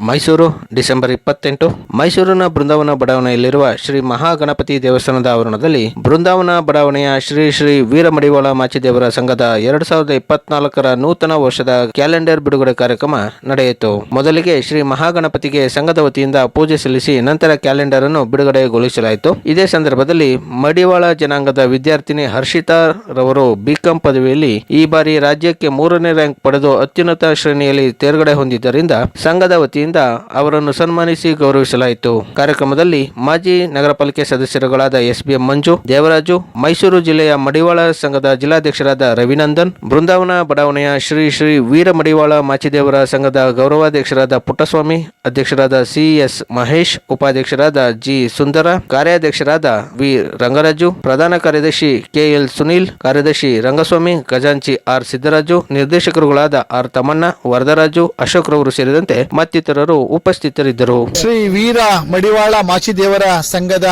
Mysuru, December ಇಪ್ಪತ್ತೆಂಟು. ಮೈಸೂರಿನ ಬೃಂದಾವನ ಬಡಾವಣೆಯಲ್ಲಿರುವ ಶ್ರೀ ಮಹಾಗಣಪತಿ ದೇವಸ್ಥಾನದ ಆವರಣದಲ್ಲಿ ಬೃಂದಾವನ ಬಡಾವಣೆಯ ಶ್ರೀ ಶ್ರೀ ವೀರಮಡಿವಾಳ ಮಾಚಿದೇವರ ಸಂಘದ ಎರಡು ಸಾವಿರದ ಇಪ್ಪತ್ನಾಲ್ಕರ ನೂತನ ವರ್ಷದ ಕ್ಯಾಲೆಂಡರ್ ಬಿಡುಗಡೆ ಕಾರ್ಯಕ್ರಮ ನಡೆಯಿತು. ಮೊದಲಿಗೆ ಶ್ರೀ ಮಹಾಗಣಪತಿಗೆ ಸಂಘದ ವತಿಯಿಂದ ಪೂಜೆ ಸಲ್ಲಿಸಿ ನಂತರ ಕ್ಯಾಲೆಂಡರ್ ಅನ್ನು ಬಿಡುಗಡೆಗೊಳಿಸಲಾಯಿತು. ಇದೇ ಸಂದರ್ಭದಲ್ಲಿ ಮಡಿವಾಳ ಜನಾಂಗದ ವಿದ್ಯಾರ್ಥಿನಿ ಹರ್ಷಿತಾ ರವರು ಬಿಕಾಂ ಪದವಿಯಲ್ಲಿ ಈ ಬಾರಿ ರಾಜ್ಯಕ್ಕೆ ಮೂರನೇ ರ್ಯಾಂಕ್ ಪಡೆದು ಅತ್ಯುನ್ನತ ಶ್ರೇಣಿಯಲ್ಲಿ ತೇರ್ಗಡೆ ಹೊಂದಿದ್ದರಿಂದ ಸಂಘದ ವತಿಯಿಂದ ಅವರನ್ನು ಸನ್ಮಾನಿಸಿ ಗೌರವಿಸಲಾಯಿತು. ಕಾರ್ಯಕ್ರಮದಲ್ಲಿ ಮಾಜಿ ನಗರ ಪಾಲಿಕೆ ಸದಸ್ಯರುಗಳಾದ ಎಸ್ ಬಿಎಂ ಮಂಜು, ದೇವರಾಜು, ಮೈಸೂರು ಜಿಲ್ಲೆಯ ಮಡಿವಾಳ ಸಂಘದ ಜಿಲ್ಲಾಧ್ಯಕ್ಷರಾದ ರವಿನಂದನ್, ಬೃಂದಾವನ ಬಡಾವಣೆಯ ಶ್ರೀ ಶ್ರೀ ವೀರ ಮಡಿವಾಳ ಮಾಚಿದೇವರ ಸಂಘದ ಗೌರವಾಧ್ಯಕ್ಷರಾದ ಪುಟ್ಟಸ್ವಾಮಿ, ಅಧ್ಯಕ್ಷರಾದ ಸಿಎಸ್ ಮಹೇಶ್, ಉಪಾಧ್ಯಕ್ಷರಾದ ಜಿ. ಸುಂದರ, ಕಾರ್ಯಾಧ್ಯಕ್ಷರಾದ ವಿ. ರಂಗರಾಜು, ಪ್ರಧಾನ ಕಾರ್ಯದರ್ಶಿ ಕೆಎಲ್ ಸುನೀಲ್, ಕಾರ್ಯದರ್ಶಿ ರಂಗಸ್ವಾಮಿ, ಖಜಾಂಚಿ ಆರ್. ಸಿದ್ದರಾಜು, ನಿರ್ದೇಶಕರುಗಳಾದ ಆರ್. ತಮಣ್ಣ ವರದರಾಜು, ಅಶೋಕ್ ರವರು ಸೇರಿದಂತೆ ಮತ್ತಿತರರು ಉಪಸ್ಥಿತರಿದ್ದರು. ಶ್ರೀ ವೀರ ಮಡಿವಾಳ ಮಾಚಿದೇವರ ಸಂಘದ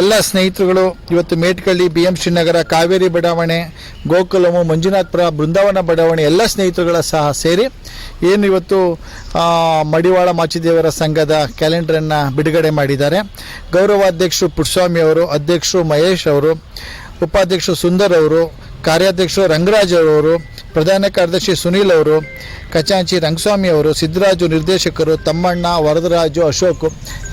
ಎಲ್ಲ ಸ್ನೇಹಿತರುಗಳು, ಇವತ್ತು ಮೇಟ್ಕಳ್ಳಿ ಬಿ ಎಂ ಶ್ರೀನಗರ, ಕಾವೇರಿ ಬಡಾವಣೆ, ಗೋಕುಲಮು, ಮಂಜುನಾಥ್ಪುರ, ಬೃಂದಾವನ ಬಡಾವಣೆ ಎಲ್ಲ ಸ್ನೇಹಿತರುಗಳ ಸಹ ಸೇರಿ ಏನು ಇವತ್ತು ಮಡಿವಾಳ ಮಾಚಿದೇವರ ಸಂಘದ ಕ್ಯಾಲೆಂಡರನ್ನು ಬಿಡುಗಡೆ ಮಾಡಿದ್ದಾರೆ. ಗೌರವಾಧ್ಯಕ್ಷರು ಪುಟ್ಸ್ವಾಮಿ ಅವರು, ಅಧ್ಯಕ್ಷರು ಮಹೇಶ್ ಅವರು, ಉಪಾಧ್ಯಕ್ಷರು ಸುಂದರ್ ಅವರು, ಕಾರ್ಯಾಧ್ಯಕ್ಷರು ರಂಗರಾಜ್ ಅವರು ಪ್ರಧಾನ ಕಾರ್ಯದರ್ಶಿ ಸುನೀಲ್ ಅವರು ಖಚಾಂಚಿ ರಂಗಸ್ವಾಮಿ ಅವರು, ಸಿದ್ದರಾಜು ನಿರ್ದೇಶಕರು, ತಮ್ಮಣ್ಣ ವರದರಾಜು ಅಶೋಕ್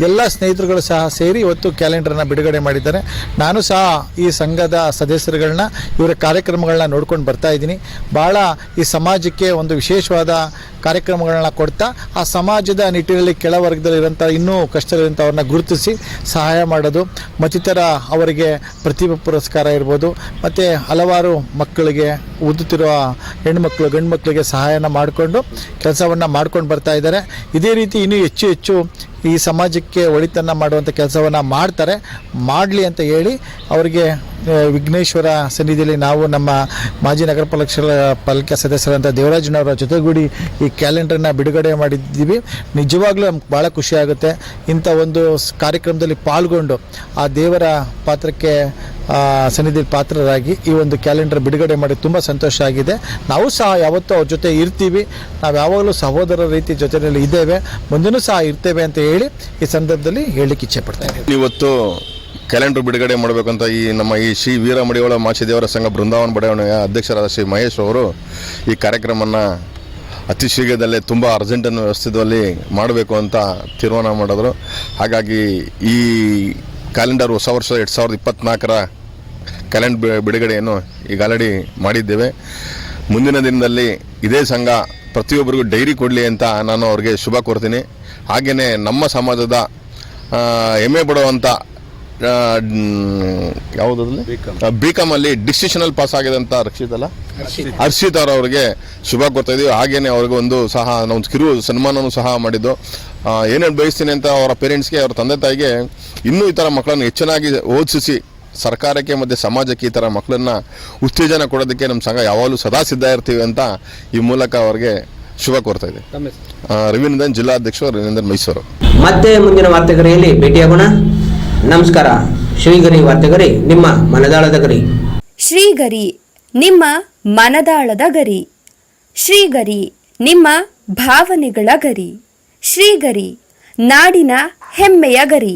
ಎಲ್ಲ ಸ್ನೇಹಿತರುಗಳು ಸಹ ಸೇರಿ ಇವತ್ತು ಕ್ಯಾಲೆಂಡರ್ನ ಬಿಡುಗಡೆ ಮಾಡಿದ್ದಾರೆ. ನಾನು ಸಹ ಈ ಸಂಘದ ಸದಸ್ಯರುಗಳನ್ನ, ಇವರ ಕಾರ್ಯಕ್ರಮಗಳನ್ನ ನೋಡ್ಕೊಂಡು ಬರ್ತಾ ಇದ್ದೀನಿ. ಭಾಳ ಈ ಸಮಾಜಕ್ಕೆ ಒಂದು ವಿಶೇಷವಾದ ಕಾರ್ಯಕ್ರಮಗಳನ್ನ ಕೊಡ್ತಾ, ಆ ಸಮಾಜದ ನಿಟ್ಟಿನಲ್ಲಿ ಕೆಳವರ್ಗದಲ್ಲಿರೋಂಥ ಇನ್ನೂ ಕಷ್ಟದಲ್ಲಿರೋಂಥವ್ರನ್ನ ಗುರುತಿಸಿ ಸಹಾಯ ಮಾಡೋದು, ಮತ್ತಿತರ ಅವರಿಗೆ ಪ್ರತಿಭಾ ಪುರಸ್ಕಾರ ಇರ್ಬೋದು, ಮತ್ತು ಹಲವಾರು ಮಕ್ಕಳಿಗೆ ಓದುತ್ತಿರುವ ಹೆಣ್ಮಕ್ಳು ಗಂಡು ಮಕ್ಕಳಿಗೆ ಸಹಾಯನ ಮಾಡಿಕೊಂಡು ಕೆಲಸವನ್ನು ಮಾಡ್ಕೊಂಡು ಬರ್ತಾ ಇದ್ದಾರೆ. ಇದೇ ರೀತಿ ಇನ್ನೂ ಹೆಚ್ಚು ಹೆಚ್ಚು ಈ ಸಮಾಜಕ್ಕೆ ಒಳಿತನ್ನು ಮಾಡುವಂಥ ಕೆಲಸವನ್ನು ಮಾಡ್ತಾರೆ. ಮಾಡಲಿ ಅಂತ ಹೇಳಿ ಅವರಿಗೆ ವಿಘ್ನೇಶ್ವರ ಸನ್ನಿಧಿಯಲ್ಲಿ ನಾವು ನಮ್ಮ ಮಾಜಿ ನಗರ ಪಾಲಿಕೆ ಪಾಲಿಕೆ ಸದಸ್ಯರಂಥ ದೇವರಾಜನವರ ಜೊತೆಗೂಡಿ ಈ ಕ್ಯಾಲೆಂಡರ್ನ ಬಿಡುಗಡೆ ಮಾಡಿದ್ದೀವಿ. ನಿಜವಾಗ್ಲೂ ನಮ್ಗೆ ಭಾಳ ಖುಷಿಯಾಗುತ್ತೆ ಇಂಥ ಒಂದು ಕಾರ್ಯಕ್ರಮದಲ್ಲಿ ಪಾಲ್ಗೊಂಡು ಆ ದೇವರ ಪಾತ್ರಕ್ಕೆ ಆ, ಸನ್ನಿಧಿಯಲ್ಲಿ ಪಾತ್ರರಾಗಿ ಈ ಒಂದು ಕ್ಯಾಲೆಂಡರ್ ಬಿಡುಗಡೆ ಮಾಡಿ ತುಂಬ ಸಂತೋಷ ಆಗಿದೆ. ನಾವು ಸಹ ಯಾವತ್ತೂ ಅವ್ರ ಜೊತೆ ಇರ್ತೀವಿ. ನಾವು ಯಾವಾಗಲೂ ಸಹೋದರ ರೀತಿ ಜೊತೆಯಲ್ಲಿ ಇದ್ದೇವೆ. ಮುಂದೆನೂ ಸಹ ಇರ್ತೇವೆ ಅಂತ ಹೇಳಿ ಈ ಸಂದರ್ಭದಲ್ಲಿ ಹೇಳಲಿಕ್ಕೆ ಇಚ್ಛೆ ಪಡ್ತೇನೆ ಇವತ್ತು ಕ್ಯಾಲೆಂಡರ್ ಬಿಡುಗಡೆ ಮಾಡಬೇಕಂತ ಈ ನಮ್ಮ ಈ ಶ್ರೀ ವೀರ ಮಡಿವಾಳ ಮಾಚಿದೇವರ ಸಂಘ ಬೃಂದಾವನ ಬಡಾವಣೆಯ ಅಧ್ಯಕ್ಷರಾದ ಶ್ರೀ ಮಹೇಶ್ ಅವರು ಈ ಕಾರ್ಯಕ್ರಮವನ್ನು ಅತಿ ಶೀಘ್ರದಲ್ಲೇ ತುಂಬ ಅರ್ಜೆಂಟನ್ನು ವ್ಯವಸ್ಥಿತದಲ್ಲಿ ಮಾಡಬೇಕು ಅಂತ ತೀರ್ಮಾನ ಮಾಡಿದ್ರು. ಹಾಗಾಗಿ ಈ ಕ್ಯಾಲೆಂಡರ್ ಹೊಸ ವರ್ಷ ಎರಡು ಸಾವಿರದ ಇಪ್ಪತ್ತ್ನಾಲ್ಕರ ಕ್ಯಾಲೆಂಡರ್ ಬಿಡುಗಡೆಯನ್ನು ಈಗ ಆಲ್ರೆಡಿ ಮಾಡಿದ್ದೇವೆ. ಮುಂದಿನ ದಿನದಲ್ಲಿ ಇದೇ ಸಂಘ ಪ್ರತಿಯೊಬ್ಬರಿಗೂ ಡೈರಿ ಕೊಡಲಿ ಅಂತ ನಾನು ಅವ್ರಿಗೆ ಶುಭ ಕೋರ್ತೀನಿ. ಹಾಗೆಯೇ ನಮ್ಮ ಸಮಾಜದ ಹೆಮ್ಮೆ ಪಡುವಂಥ ಯಾವುದಲ್ಲಿ ಬಿ ಕಾಮಲ್ಲಿ ಡಿಸಿಷನಲ್ ಪಾಸ್ ಆಗಿದಂಥ ರಕ್ಷಿತ್ ಅಲ್ಲ? ಹರ್ಷಿತ್. ಅವರವ್ರಿಗೆ ಶುಭ ಕೊಡ್ತಾ ಇದ್ದೀವಿ ಹಾಗೇನೆ ಅವ್ರಿಗೆ ಒಂದು ಸಹ ನಾವು ಕಿರು ಸನ್ಮಾನವೂ ಸಹ ಮಾಡಿದ್ದು. ಏನೇನು ಬಯಸ್ತೀನಿ ಅಂತ ಅವರ ಪೇರೆಂಟ್ಸ್ಗೆ ಅವರ ತಂದೆ ತಾಯಿಗೆ ಇನ್ನೂ ಈ ಥರ ಮಕ್ಕಳನ್ನು ಹೆಚ್ಚಿನಾಗಿ ಓದಿಸಿ ಸರ್ಕಾರಕ್ಕೆ ಮತ್ತು ಸಮಾಜಕ್ಕೆ ಈ ಥರ ಮಕ್ಕಳನ್ನು ಉತ್ತೇಜನ ಕೊಡೋದಕ್ಕೆ ನಮ್ಮ ಸಂಘ ಯಾವಾಗಲೂ ಸದಾ ಸಿದ್ಧ ಇರ್ತೀವಿ ಅಂತ ಈ ಮೂಲಕ ಅವರಿಗೆ ಶುಭ ಕೋರ್ತಾ ಇದೆ. ರವೀಂದ್ರನ್ ಜಿಲ್ಲಾಧ್ಯಕ್ಷರು ರವೀಂದ್ರನ್ ಮೈಸೂರು. ಮತ್ತೆ ಮುಂದಿನ ವಾರ್ತೆಗರಿಯಲ್ಲಿ ಭೇಟಿಯಾಗೋಣ. ನಮಸ್ಕಾರ. ಶ್ರೀಗರಿ ವಾರ್ತೆಗರಿ ನಿಮ್ಮ ಮನದಾಳದ ಗರಿ. ಶ್ರೀಗರಿ ನಿಮ್ಮ ಮನದಾಳದ ಗರಿ. ಶ್ರೀಗರಿ ನಿಮ್ಮ ಭಾವನೆಗಳ ಗರಿ. ಶ್ರೀಗರಿ ನಾಡಿನ ಹೆಮ್ಮೆಯ ಗರಿ.